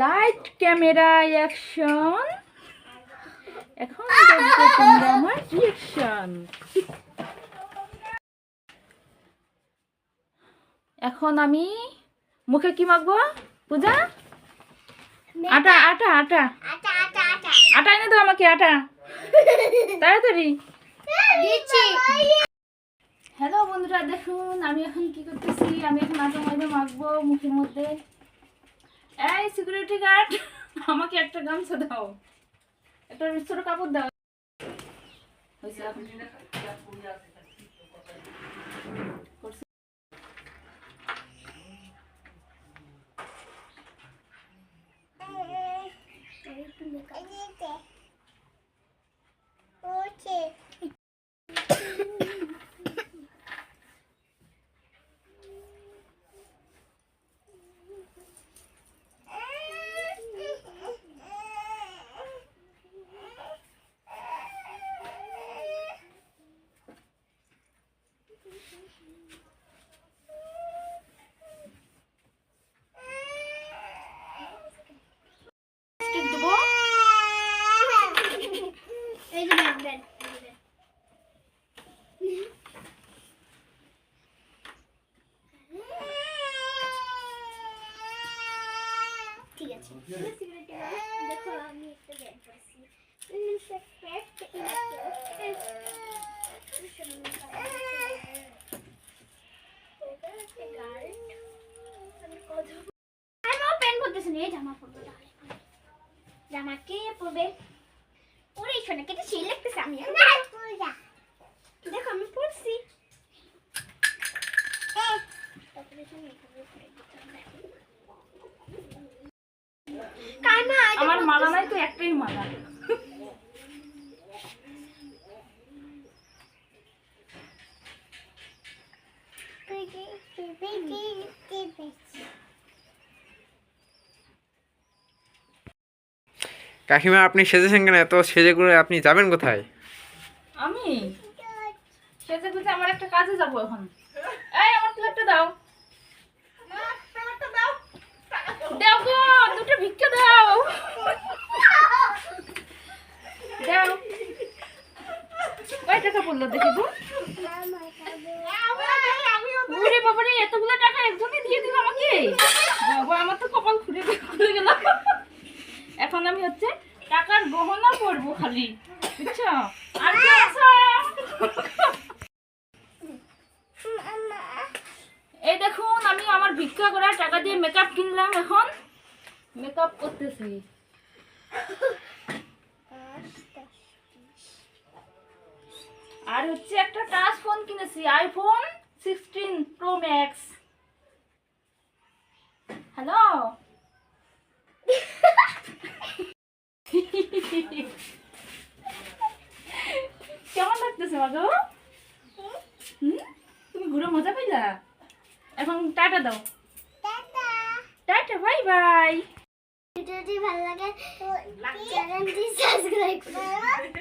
Light camera action এখন দেখবে তোমরা আমার রিয়াকশন এখন আমি মুখে কি মাখবো? পূজা? আটা আটা আটা। আটা আটা আটা। আটা এনে দাও আমাকে আটা। তাড়াতাড়ি। হ্যালো বন্ধুরা দেখুন আমি এখন কি করতেছি? আমি এখন আটা ময়দা মাখবো মুখের মধ্যে। এই সিকিউরিটি গার্ড আমাকে একটা গামছা দাও। একটা ছোট কাপড় দাও। হয়েছে দেখো আমি একটা না এই জামা পরবো জামা কে পরবে ওরে শোনা কেটে সেই লাগতেছে আমি দেখো আমি পড়ছি তারপরে শোনো, এভাবে পরে দিতে হবে। কাইমা, এই যে আমার মালা নাই মালা। কাকিমা আপনি সেজেছেন কেন? এত সেজে করে আপনি যাবেন কোথায়? আমি? সেজে গুজে আমার একটা কাজে যাব এখন। এই আমার প্লেটটা দাও। দাও। গো দুটো ভিক্ষা দাও কয় টাকা পড়ল দেখি গো ওরে বাবারে এতগুলো টাকা একজনই দিয়ে দিল আমাকে। বাবা, আমার তো কপাল খুলে খুলে গেল। এখন আমি হচ্ছে টাকার গহনা পরবো খালি, বুঝছ? এই দেখুন, আমি আমার ভিক্ষা করার টাকা দিয়ে মেকআপ কিনলাম এখন। মেকআপ করতেছি। আর হচ্ছে একটা টাচ ফোন কিনেছি iPhone sixteen pro max hello? কেমন লাগতেছে মাগো? হুম? তুমি ঘুরে মজা পাইলা? এখন টাটা দাও। টাটা। Bye bye. ভিডিওটি ভালো লাগে চ্যানেলটি সাবস্ক্রাইব করুন